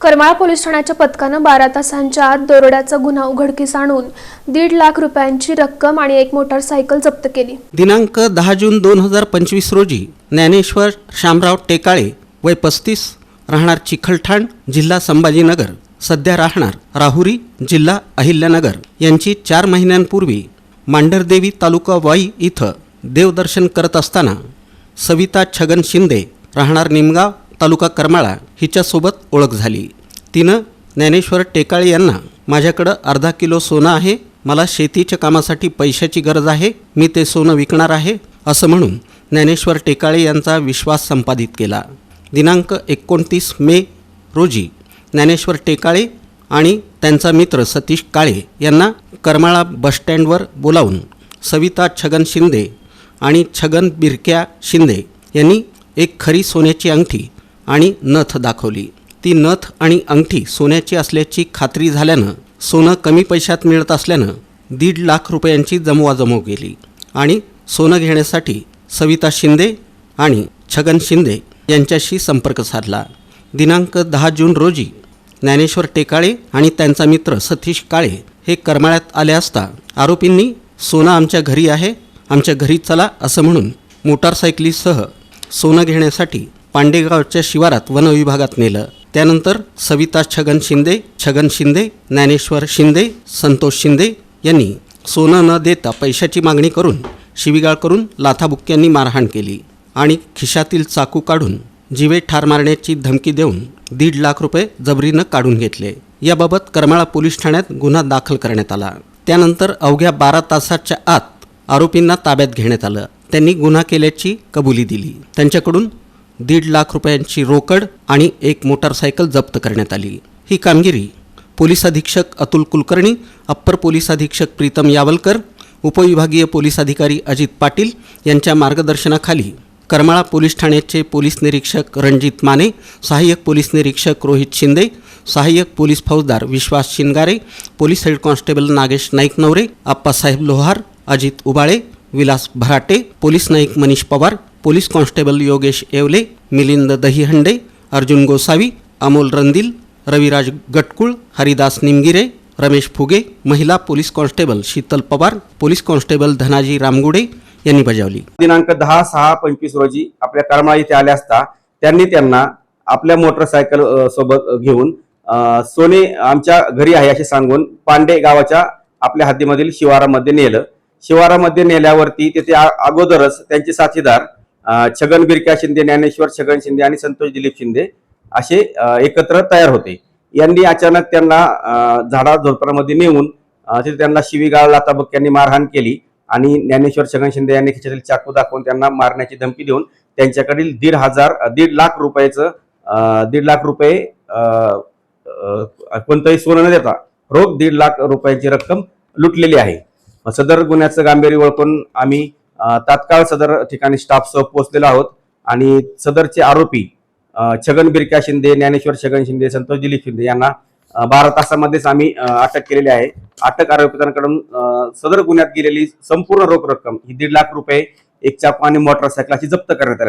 Karmala police ठाण्याच्या पथकानं बारा तासांच्या आत दरोड्याचा गुन्हा उघडकीस आणून दीड लाख रुपयांची रक्कम आणि एक मोटारसायकल जप्त केली. दिनांक दहा जून दोन हजार पंचवीस रोजी ज्ञानेश्वर शामराव टेकाळे वय पस्तीस राहणार चिखलठाण जिल्हा संभाजीनगर सध्या राहणार राहुरी जिल्हा अहिल्यानगर. यांची चार महिन्यांपूर्वी मांढरदेवी तालुका वाई इथं देवदर्शन करत असताना सविता छगन शिंदे राहणार निमगाव तालुका करमाळा हिच्यासोबत ओळख झाली. तिनं ज्ञानेश्वर टेकाळे यांना माझ्याकडं अर्धा किलो सोनं आहे मला शेतीच्या कामासाठी पैशाची गरज आहे मी ते सोनं विकणार आहे असं म्हणून ज्ञानेश्वर टेकाळे यांचा विश्वास संपादित केला. दिनांक एकोणतीस मे रोजी ज्ञानेश्वर टेकाळे आणि त्यांचा मित्र सतीश काळे यांना करमाळा बसस्टँडवर बोलावून सविता छगन शिंदे आणि छगन बिरक्या शिंदे यांनी एक खरी सोन्याची अंगठी आणि नथ दाखवली. ती नथ आणि अंगठी सोन्याची असल्याची खात्री झाल्यानं सोनं कमी पैशात मिळत असल्यानं दीड लाख रुपयांची जमवाजमव केली. आणि सोनं घेण्यासाठी सविता शिंदे आणि छगन शिंदे यांच्याशी संपर्क साधला. दिनांक दहा जून रोजी ज्ञानेश्वर टेकाळे आणि त्यांचा मित्र सतीश काळे हे करमाळ्यात आले असता आरोपींनी सोनं आमच्या घरी आहे आमच्या घरी चला असं म्हणून मोटारसायकलीसह सोनं घेण्यासाठी पांडेगावच्या शिवारात वनविभागात नेलं. त्यानंतर सविता छगन शिंदे छगन शिंदे ज्ञानेश्वर शिंदे संतोष शिंदे यांनी सोनं न देता पैशाची मागणी करून शिवीगाळ करून लाथाबुक्क्यांनी मारहाण केली आणि खिशातील चाकू काढून जीवे ठार मारण्याची धमकी देऊन दीड लाख रुपये जबरीनं काढून घेतले. याबाबत करमाळा पोलीस ठाण्यात गुन्हा दाखल करण्यात आला. त्यानंतर अवघ्या बारा तासाच्या आत आरोपींना ताब्यात घेण्यात आलं. त्यांनी गुन्हा केल्याची कबुली दिली. त्यांच्याकडून दीड लाख रुपयांची रोकड आणि एक मोटारसायकल जप्त करण्यात आली. ही कामगिरी पोलीस अधीक्षक अतुल कुलकर्णी अप्पर पोलीस अधीक्षक प्रीतम यावलकर उपविभागीय पोलीस अधिकारी अजित पाटील यांच्या मार्गदर्शनाखाली करमाळा पोलीस ठाण्याचे पोलीस निरीक्षक रणजित माने सहाय्यक पोलीस निरीक्षक रोहित शिंदे सहाय्यक पोलीस फौजदार Vishwas Shingare police head constable Nagesh Naik Navare Appasaheb Lohar Ajit Ubale Vilas Bharate police Naik Manish Pawar police constable Yogesh Yewale Milind Dahihande Arjun Gosavi Amol Randil Raviraj Gatkul Haridas Nimgire Ramesh Phuge महिला police constable Sheetal Pawar police constable Dhanaji Ramgude यांनी बजावली. दिनांक दहा सहा पंचवीस रोजी आपल्या करमाळा इथे आल्या असता त्यांनी त्यांना आपल्या मोटरसायकल सोबत घेऊन सोने आमच्या घरी आहे असे सांगून पांडे गावाच्या आपल्या हद्दीमधील शिवारामध्ये नेलं. शिवारामध्ये नेल्यावरती तिथे अगोदरच त्यांचे साथीदार छगन बिरक्या शिंदे ज्ञानेश्वर छगन शिंदे आणि संतोष दिलीप शिंदे असे एकत्र तयार होते. यांनी अचानक त्यांना झाडा झोपडामध्ये नेऊन तिथे त्यांना शिवीगाळ लाताबक्क्यांनी मारहाण केली आणि ज्ञानेश्वर छगन शिंदे यांनी खिशातील चाकू दाखवून त्यांना मारण्याची धमकी देऊन त्यांच्याकडील दीड हजार दीड लाख रुपयाचं दीड लाख रुपये कोणतंही सोनं न देता रोख दीड लाख रुपयाची रक्कम लुटलेली आहे. सदर गुन्ह्याचं गांभीर्य ओळखून आम्ही तात्काळ सदर ठिकाणी स्टाफसह पोहोचलेलो आहोत आणि सदरचे आरोपी छगन बिरक्या शिंदे ज्ञानेश्वर छगन शिंदे संतोष दिलीप शिंदे यांना बारा तासामध्येच आम्ही अटक केलेली आहे. अटक आरोपितांकडून सदर गुन्ह्यात गेलेली संपूर्ण रोख रक्कम ही दीड लाख रुपये एक चाकू आणि मोटरसायकल अशी जप्त करण्यात आली.